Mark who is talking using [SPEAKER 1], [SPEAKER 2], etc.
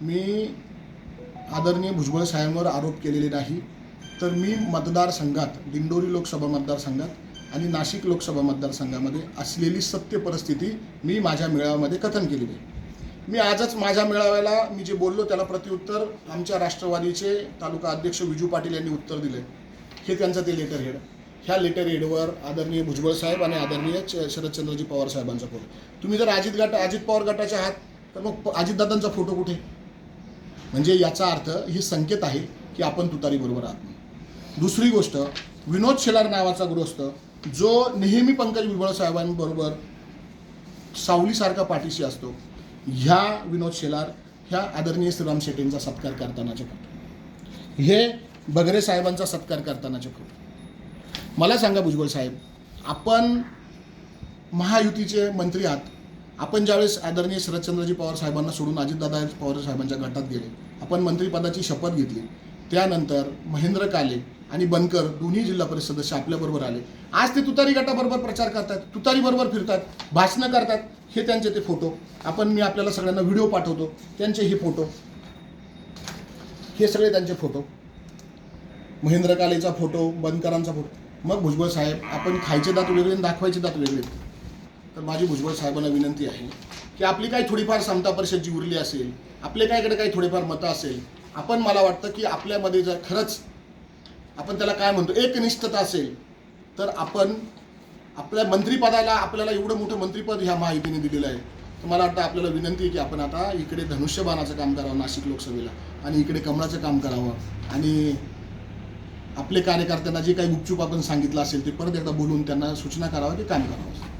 [SPEAKER 1] मी आदरणीय भुजबळ साहेबांवर आरोप केलेले नाही तर मी मतदारसंघात दिंडोरी लोकसभा मतदारसंघात आणि नाशिक लोकसभा मतदारसंघामध्ये असलेली सत्य परिस्थिती मी माझ्या मेळाव्यामध्ये कथन केलेली आहे. मी आजच माझ्या मेळाव्याला मी जे बोललो त्याला प्रत्युत्तर आमच्या राष्ट्रवादीचे तालुका अध्यक्ष विजू पाटील यांनी उत्तर दिले. हे त्यांचं ते लेटर हेड ह्या लेटर हेडवर आदरणीय भुजबळ साहेब आणि आदरणीय शरदचंद्रजी पवार साहेबांचा फोटो. तुम्ही जर अजित गट अजित पवार गटाच्या आहात तर मग अजितदादांचा फोटो कुठे? म्हणजे याचा अर्थ हे संकेत आहे की आपण तुतारीबरोबर आहात. दुसरी गोष्ट विनोद शेलार नावाचा गृहस्थ जो नेहमी पंकज विबळ साहेबांबरोबर सावलीसारखा पाठीशी असतो ह्या विनोद शेलार ह्या आदरणीय श्रीराम शेट्टींचा सत्कार करतानाचे फोटो. हे बगरे साहेबांचा सत्कार करतानाचे फोटो. मला सांगा भुजबळ साहेब आपण महायुतीचे मंत्री आहात. आपण ज्यावेळेस आदरणीय शरदचंद्रजी पवार साहेबांना सोडून अजितदादा पवार साहेबांच्या गटात गेले आपण मंत्रिपदाची शपथ घेतली. त्यानंतर महेंद्र काले आणि बनकर दोन्ही जिल्हा परिषद सदस्य आपल्याबरोबर आले. आज ते तुतारी गटाबरोबर प्रचार करतात तुतारी बरोबर फिरतात भाषणं करतात. हे त्यांचे ते फोटो. आपण मी आपल्याला सगळ्यांना व्हिडिओ पाठवतो. त्यांचे हे फोटो. हे सगळे त्यांचे फोटो. महेंद्र कालेचा फोटो बनकरांचा फोटो. मग भुजबळ साहेब आपण खायचे दात वेगळे दाखवायचे दात वेगळे तर माझी भुजबळ साहेबांना विनंती आहे की आपली काही थोडीफार समता परिषद जी उरली असेल आपले काहीकडे काही थोडेफार मतं असेल आपण मला वाटतं की आपल्यामध्ये जर खरंच आपण त्याला काय म्हणतो एकनिष्ठता असेल तर आपण आपल्या मंत्रिपदाला आपल्याला एवढं मोठं मंत्रिपद ह्या माहितीने दिलेलं आहे. तर मला वाटतं आपल्याला विनंती आहे की आपण आता इकडे धनुष्यबाणाचं काम करावं नाशिक लोकसभेला आणि इकडे कमळाचं काम करावं. आणि आपले कार्यकर्त्यांना जे काही गुपचूप आपण सांगितलं असेल ते परत एकदा बोलून त्यांना सूचना करावं की काम करावं.